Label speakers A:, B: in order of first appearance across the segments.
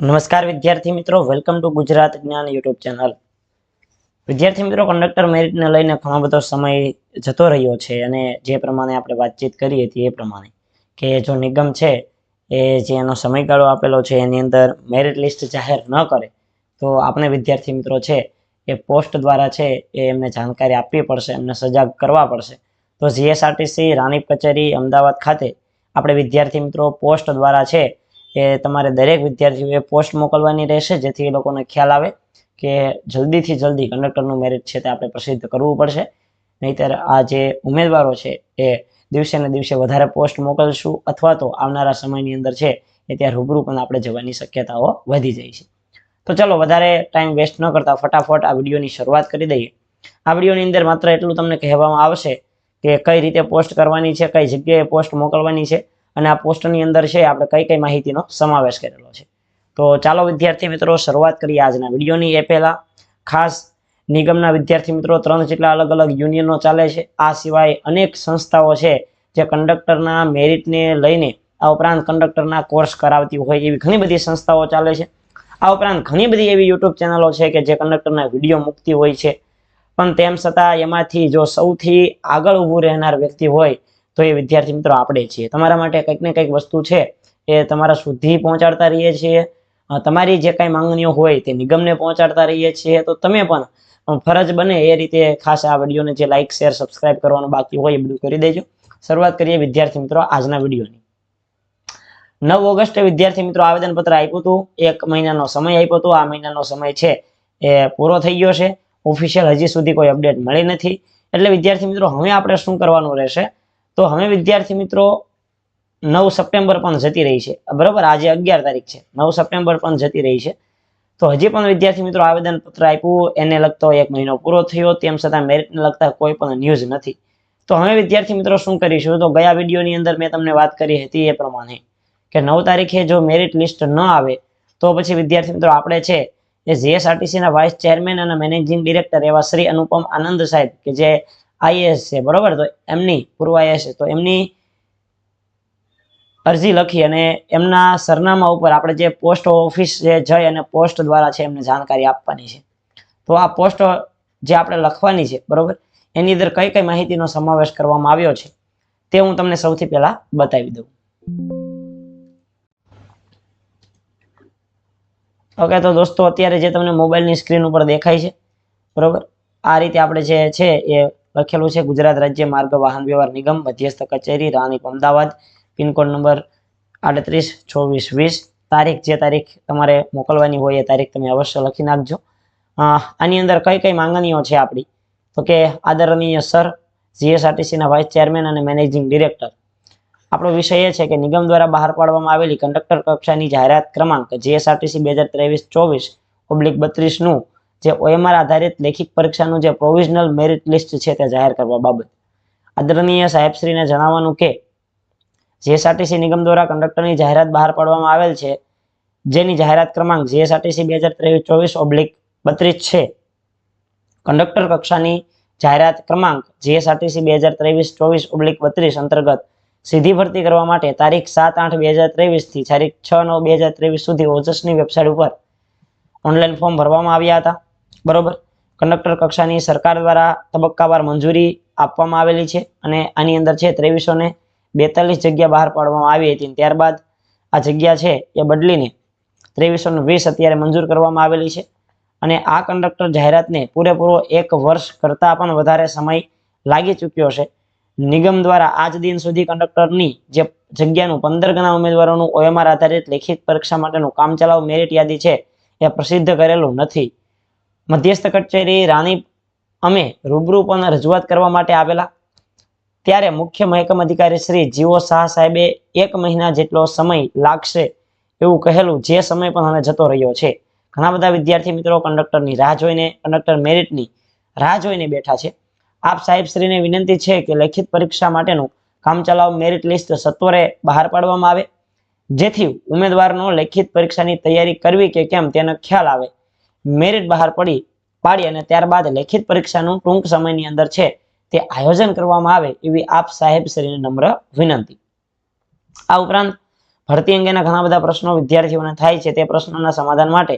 A: નમસ્કાર વિદ્યાર્થી મિત્રો વેલકમ ટુ ગુજરાત જ્ઞાન યુટ્યુબ ચેનલ વિદ્યાર્થી મિત્રો કંડક્ટર મેરિટને લઈને ઘણો બધો સમય જતો રહ્યો છે અને જે પ્રમાણે આપણે વાતચીત કરી હતી એ પ્રમાણે કે જો નિગમ છે એ જે એનો સમયગાળો આપેલો છે, એની અંદર મેરિટ લિસ્ટ જાહેર ન કરે, તો આપણે વિદ્યાર્થી મિત્રો છે એ પોસ્ટ દ્વારા છે એ એમને જાણકારી આપવી પડશે, એમને સજાગ કરવા પડશે. તો જીએસઆરટીસી રાણીપ કચેરી, અમદાવાદ ખાતે આપણે વિદ્યાર્થી મિત્રો પોસ્ટ દ્વારા છે એ તમારે દરેક વિદ્યાર્થીઓએ પોસ્ટ મોકલવાની રહેશે, જેથી એ લોકોને ખ્યાલ આવે કે જલ્દીથી જલ્દી કંડક્ટરનું મેરિટ છે તે આપણે પ્રસિદ્ધ કરવું પડશે. નહીતર આ જે ઉમેદવારો છે, એ દિવસે ને દિવસે વધારે પોસ્ટ મોકલશું અથવા તો આવનારા સમયની અંદર છે, એ ત્યાં રૂબરૂ પણ આપણે જવાની શક્યતાઓ વધી જાય છે. તો ચલો, વધારે ટાઈમ વેસ્ટ ન કરતા ફટાફટ આ વિડીયોની શરૂઆત કરી દઈએ. આ વિડીયોની અંદર માત્ર એટલું તમને કહેવામાં આવશે કે કઈ રીતે પોસ્ટ કરવાની છે, કઈ જગ્યાએ પોસ્ટ મોકલવાની છે અને આ પોસ્ટની અંદર છે, આપણે કઈ કઈ માહિતીનો સમાવેશ કરેલો છે. તો ચાલો વિદ્યાર્થી મિત્રો, શરૂઆત કરીએ આજના વિડીયોની. એ પહેલા ખાસ નિગમના વિદ્યાર્થી મિત્રો, ત્રણ જેટલા અલગ અલગ યુનિયનો ચાલે છે. આ સિવાય અનેક સંસ્થાઓ છે, જે કંડક્ટરના મેરિટને લઈને આ ઉપરાંત કંડક્ટરના કોર્સ કરાવતી હોય એવી ઘણી બધી સંસ્થાઓ ચાલે છે. આ ઉપરાંત ઘણી બધી એવી યુટ્યુબ ચેનલો છે કે જે કંડક્ટરના વીડિયો મૂકતી હોય છે. પણ તેમ છતાં એમાંથી જો સૌથી આગળ ઊભું રહેનાર વ્યક્તિ હોય તો એ વિદ્યાર્થી મિત્રો આપણે છીએ. તમારા માટે કંઈક ને કંઈક વસ્તુ છે એ તમારા સુધી પહોંચાડતા રહીએ છીએ. તમારી જે કાંઈ માંગણીઓ હોય તે નિગમને પહોંચાડતા રહીએ છીએ. તો તમે પણ ફરજ બને એ રીતે ખાસ આ વિડીયોને જે લાઇક શેર સબસ્ક્રાઇબ કરવાનું બાકી હોય એ બધું કરી દેજો. શરૂઆત કરીએ વિદ્યાર્થી મિત્રો આજના વિડીયોની. નવ ઓગસ્ટે વિદ્યાર્થી મિત્રો આવેદનપત્ર આપ્યું હતું. એક મહિનાનો સમય આપ્યો હતો. આ મહિનાનો સમય છે એ પૂરો થઈ ગયો છે. ઓફિશિયલ હજી સુધી કોઈ અપડેટ મળી નથી. એટલે વિદ્યાર્થી મિત્રો, હવે આપણે શું કરવાનું રહેશે? તો હવે વિદ્યાર્થી મિત્રો, નવ સપ્ટેમ્બર પણ જતી રહી છે. બરોબર? આજે અગિયાર તારીખ છે. નવ સપ્ટેમ્બર પણ જતી રહી છે. તો હજી પણ વિદ્યાર્થી મિત્રો આવેદન પત્ર આપ્યું, એને લગતો એક મહિનો પૂરો થયો. તેમ છતાં મેરિટને લગતા કોઈ પણ ન્યૂઝ નથી. તો હવે વિદ્યાર્થી મિત્રો શું કરીશું? તો ગયા વિડીયોની અંદર મેં તમને વાત કરી હતી એ પ્રમાણે કે નવ તારીખે જો મેરિટ લિસ્ટ ન આવે, તો પછી વિદ્યાર્થી મિત્રો આપણે છે એ જીએસઆરટીસીના વાઇસ ચેરમેન અને મેનેજિંગ ડિરેક્ટર એવા શ્રી અનુપમ આનંદ સાહેબ કે જે આઈએએસ છે, બરોબર? તો એમની પૂર્વ આઈએએસ તો એમની અરજી લખી અને એમના સરનામા ઉપર આપણે જે પોસ્ટ ઓફિસ જે જઈ અને પોસ્ટ દ્વારા છે એમને જાણકારી આપવાની છે. તો આ પોસ્ટ જે આપણે લખવાની છે, બરોબર? એની અંદર કઈ કઈ માહિતીનો સમાવેશ કરવામાં આવ્યો છે, તે હું તમને સૌથી પહેલા બતાવી દઉં. ઓકે, તો દોસ્તો, અત્યારે જે તમને મોબાઈલની સ્ક્રીન ઉપર દેખાય છે, બરોબર? આ રીતે આપણે જે છે એ લખેલું છે, ગુજરાત રાજ્ય માર્ગ વાહન વ્યવહાર નિગમ, મધ્યસ્થ કચેરી, રાણીપ અમદાવાદ. પિનકોડ નંબર આડત્રીસ, ચોવીસ, વીસ. તારીખ, જે તારીખ તમારે મોકલવાની હોય એ તારીખ તમે અવશ્ય લખી નાખજો. આની અંદર કઈ કઈ માંગણીઓ છે આપણી? તો કે આદરણીય સર જીએસઆરટીસીના વાઇસ ચેરમેન અને મેનેજિંગ ડિરેક્ટર. આપણો વિષય એ છે કે નિગમ દ્વારા બહાર પાડવામાં આવેલી કંડક્ટર કક્ષાની જાહેરાત ક્રમાંક જીએસઆરટીસી બે હજાર ત્રેવીસ ચોવીસ ઓબ્લિક બત્રીસનું જે ઓએમઆર આધારિત લેખિત પરીક્ષાનું જે પ્રોવિઝનલ મેરિટ લિસ્ટ છે તે જાહેર કરવા બાબત. આદરણીય સાહેબશ્રીને જણાવવાનું કે જીએસઆરટીસી નિગમ દ્વારા કંડક્ટરની જાહેરાત બહાર પાડવામાં આવેલ છે, જેની જાહેરાત ક્રમાંક જીએસઆરટીસી બે હજાર ત્રેવીસ ચોવીસ ઓબ્લિક બત્રીસ છે. કંડક્ટર કક્ષાની જાહેરાત ક્રમાંક જીએસઆરટીસી બે હજાર ત્રેવીસ ચોવીસ ઓબ્લિક બત્રીસ અંતર્ગત સીધી ભરતી કરવા માટે તારીખ સાત આઠ બે હજાર ત્રેવીસથી તારીખ છ નવ બે હજાર ત્રેવીસ સુધી ઓજસની વેબસાઇટ ઉપર ઓનલાઈન ફોર્મ ભરવામાં આવ્યા હતા. બરોબર? કંડક્ટર કક્ષાની સરકાર દ્વારા તબક્કાવાર મંજૂરી આપવામાં આવેલી છે અને આની અંદર છે ત્રેવીસો ને બેતાલીસ જગ્યા બહાર પાડવામાં આવી હતી. ત્યારબાદ આ જગ્યા છે એ બદલીને ત્રેવીસો વીસ અત્યારે મંજૂર કરવામાં આવેલી છે અને આ કંડક્ટર જાહેરાતને પૂરેપૂરો એક વર્ષ કરતાં પણ વધારે સમય લાગી ચૂક્યો છે. નિગમ દ્વારા આજ દિન સુધી કંડક્ટરની જે જગ્યાનું પંદર ગણા ઉમેદવારોનું ઓએમઆર આધારિત લેખિત પરીક્ષા માટેનું કામચલાઉ મેરિટ યાદી છે એ પ્રસિદ્ધ કરેલું નથી. મધ્યસ્થ કચેરી, રાણી, અમે રૂબરૂ પણ રજૂઆત કરવા માટે આવેલા. ત્યારે મુખ્ય મહેકમ અધિકારી શ્રી જીઓ શાહ સાહેબે એક મહિના જેટલો સમય લાગશે એવું કહેલું, જે સમય પણ હવે જતો રહ્યો છે. ઘણા બધા વિદ્યાર્થી મિત્રો કંડક્ટરની રાહ જોઈને, કંડક્ટર મેરિટની રાહ જોઈને બેઠા છે. આપ સાહેબશ્રીને વિનંતી છે કે લેખિત પરીક્ષા માટેનું કામચલાઉ મેરિટ લિસ્ટ સત્વરે બહાર પાડવામાં આવે, જેથી ઉમેદવારનો લેખિત પરીક્ષાની તૈયારી કરવી કે કેમ તેનો ખ્યાલ આવે. મેરિટ બહાર પડી, પાડી અને ત્યારબાદ લેખિત પરીક્ષાનું ટૂંક સમયની અંદર છે તે આયોજન કરવામાં આવે એવી આપ સાહેબ શ્રીને નમ્ર વિનંતી. આ ઉપરાંત ભરતી અંગેના ઘણા બધા પ્રશ્નો વિદ્યાર્થીઓને થાય છે તે પ્રશ્નોના સમાધાન માટે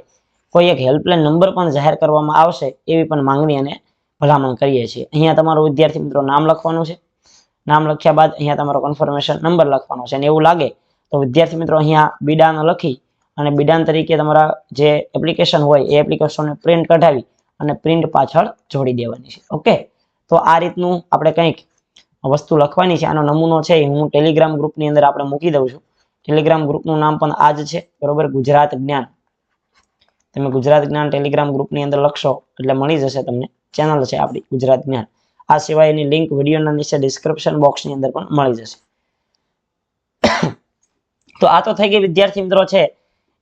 A: કોઈ એક હેલ્પલાઇન નંબર પણ જાહેર કરવામાં આવશે એવી પણ માંગણી અને ભલામણ કરીએ છીએ. અહીંયા તમારું વિદ્યાર્થી મિત્રો નામ લખવાનું છે. નામ લખ્યા બાદ અહીંયા તમારો કન્ફર્મેશન નંબર લખવાનો છે અને એવું લાગે તો વિદ્યાર્થી મિત્રો અહીંયા બીડાનો લખી અને બિડાન તરીકે તમારા જે એપ્લિકેશન હોય, એ એપ્લિકેશનને પ્રિન્ટ કઢાવી અને પ્રિન્ટ પાછળ જોડી દેવાની છે. ઓકે તો આ રીતનું આપણે કંઈક વસ્તુ લખવાની છે. આનો નમૂનો છે એ હું ટેલિગ્રામ ગ્રુપની અંદર આપણે મૂકી દઉં છું. ટેલિગ્રામ ગ્રુપનું નામ પણ આ જ છે. બરોબર? ગુજરાત જ્ઞાન. તમે ગુજરાત જ્ઞાન ટેલિગ્રામ ગ્રુપની અંદર લખશો એટલે મળી જશે તમને ચેનલ છે આપણી ગુજરાત જ્ઞાન. આ સિવાયની લિંક વિડીયોના નીચે ડિસ્ક્રિપ્શન બોક્સની અંદર પણ મળી જશે. તો આ તો થઈ ગઈ વિદ્યાર્થી મિત્રો છે.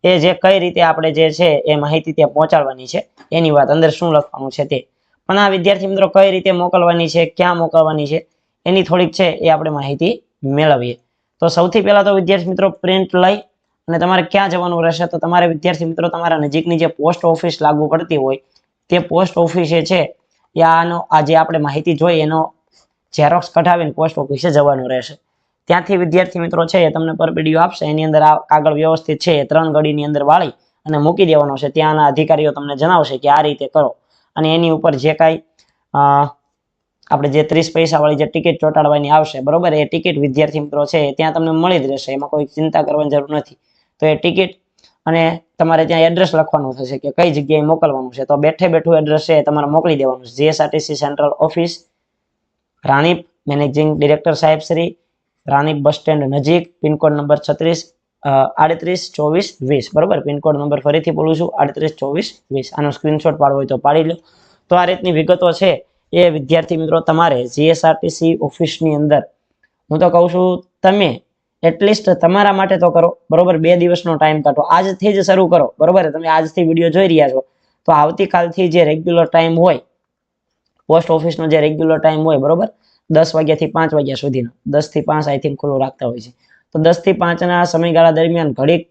A: એ જે કઈ રીતે આપણે જે છે એ માહિતી ત્યાં પહોંચાડવાની છે, એની વાત અંદર શું લખવાનું છે તે. પણ આ વિદ્યાર્થી મિત્રો કઈ રીતે મોકલવાની છે, ક્યાં મોકલવાની છે, એની થોડીક છે એ આપણે માહિતી મેળવીએ. તો સૌથી પહેલા તો વિદ્યાર્થી મિત્રો પ્રિન્ટ લઈ અને તમારે ક્યાં જવાનું રહેશે તો તમારે વિદ્યાર્થી મિત્રો તમારા નજીકની જે પોસ્ટ ઓફિસ લાગુ પડતી હોય, તે પોસ્ટ ઓફિસે છે, એ આનો આ જે આપણે માહિતી જોઈએ એનો ઝેરોક્સ કઢાવીને પોસ્ટ ઓફિસે જવાનું રહેશે. ત્યાંથી વિદ્યાર્થી મિત્રો છે એ તમને પરપીડીઓ આપશે. એની અંદર આ કાગળ વ્યવસ્થિત છે ત્રણ ઘડીની અંદર વાળી અને મૂકી દેવાનો છે. ત્યાંના અધિકારીઓ તમને જણાવશે કે આ રીતે કરો. અને એની ઉપર જે કાંઈ આપણે જે ત્રીસ પૈસા વાળી જે ટિકિટ ચોંટાડવાની આવશે, બરોબર? એ ટિકિટ વિદ્યાર્થી મિત્રો છે ત્યાં તમને મળી જ રહેશે. એમાં કોઈ ચિંતા કરવાની જરૂર નથી. તો એ ટિકિટ અને તમારે ત્યાં એડ્રેસ લખવાનું થશે કે કઈ જગ્યાએ મોકલવાનું છે. તો બેઠે બેઠું એડ્રેસ છે તમારે મોકલી દેવાનું છે. GSRTC central office Ranip managing director સાહેબ શ્રી રાણીપ બસ સ્ટેન્ડ નજીક, પિનકોડ નંબર છત્રીસ આડત્રીસ, ચોવીસ, વીસ. બરોબર? પિનકોડ નંબર ફરીથી બોલું છું, આડત્રીસ, ચોવીસ, વીસ. આનો સ્ક્રીનશોટ પાડવો હોય તો પાડી લો. તો આ રીતની વિગતો છે. એ વિદ્યાર્થી મિત્રો, તમારે જીએસઆરટીસી ઓફિસની અંદર, હું તો કહું છું, તમે એટલીસ્ટ તમારા માટે તો કરો. બરોબર? બે દિવસનો ટાઈમ કાઢો. આજથી જ શરૂ કરો. બરોબર? તમે આજથી વીડિયો જોઈ રહ્યા છો. તો આવતીકાલથી જે રેગ્યુલર ટાઈમ હોય પોસ્ટ ઓફિસનો જે રેગ્યુલર ટાઈમ હોય, બરોબર? દસ વાગ્યાથી પાંચ વાગ્યા સુધીનો. દસથી પાંચ આઈ થિંક ખુલ્લું રાખતા હોય છે. તો દસથી પાંચના સમયગાળા દરમિયાન ઘડીક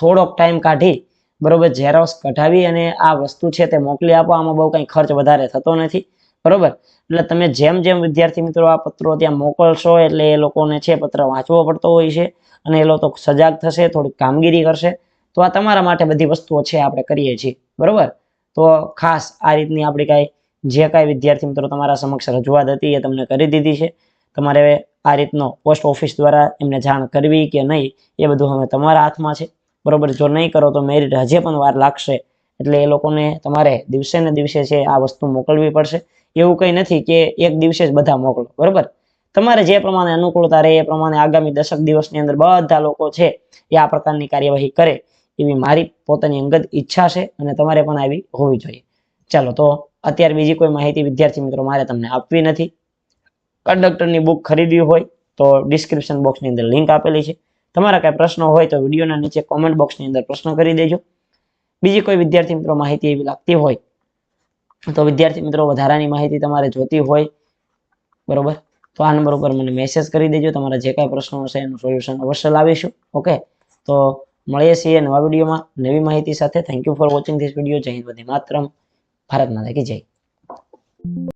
A: થોડોક ટાઈમ કાઢી, બરોબર ઝેરોક્સ કઢાવી અને આ વસ્તુ છે તે મોકલી આપો. આમાં બહુ કંઈ ખર્ચ વધારે થતો નથી. બરોબર? એટલે તમે જેમ જેમ વિદ્યાર્થી મિત્રો આ પત્રો ત્યાં મોકલશો, એટલે એ લોકોને છે પત્ર વાંચવો પડતો હોય છે અને એ લોકો સજાગ થશે, થોડીક કામગીરી કરશે. તો આ તમારા માટે બધી વસ્તુઓ છે આપણે કરીએ છીએ. બરોબર? તો ખાસ આ રીતની આપણી કાંઈ જે કાંઈ વિદ્યાર્થી મિત્રો તમારા સમક્ષ રજૂઆત હતી એ તમને કરી દીધી છે. તમારે આ રીતનો પોસ્ટ ઓફિસ દ્વારા એમને જાણ કરવી કે નહીં એ બધું હવે તમારા હાથમાં છે. બરોબર, જો નહીં કરો તો મેરિટ હજે પણ વાર લાગશે. એટલે એ લોકોને તમારે દિવસે ને દિવસે છે આ વસ્તુ મોકલવી પડશે. એવું કંઈ નથી કે એક દિવસે જ બધા મોકલો, બરોબર? તમારે જે પ્રમાણે અનુકૂળતા રહે એ પ્રમાણે આગામી દશક દિવસની અંદર બધા લોકો છે એ આ પ્રકારની કાર્યવાહી કરે એવી મારી પોતાની અંગત ઈચ્છા છે અને તમારે પણ આવી હોવી જોઈએ. ચાલો તો અત્યારે બીજી કોઈ માહિતી વિદ્યાર્થી મિત્રો મારે તમને આપવી નથી. કંડક્ટરની બુક ખરીદવી હોય તો ડિસ્ક્રિપ્શન બોક્સની અંદર લિંક આપેલી છે. તમારા કાંઈ પ્રશ્નો હોય તો વિડીયોના નીચે કોમેન્ટ બોક્સની અંદર પ્રશ્ન કરી દેજો. બીજી કોઈ વિદ્યાર્થી મિત્રો માહિતી એવી લાગતી હોય તો વિદ્યાર્થી મિત્રો વધારાની માહિતી તમારે જોતી હોય, બરોબર? તો આ નંબર ઉપર મને મેસેજ કરી દેજો. તમારા જે કાંઈ પ્રશ્નો હશે એનું સોલ્યુશન અવશ્ય લાવીશું. ઓકે? તો મળીએ છીએ નવા વિડીયોમાં. નવી માહિતી સાથે thank you for watching this video Jai Hind, Vande માતરમ. ભારત માતા કી જય.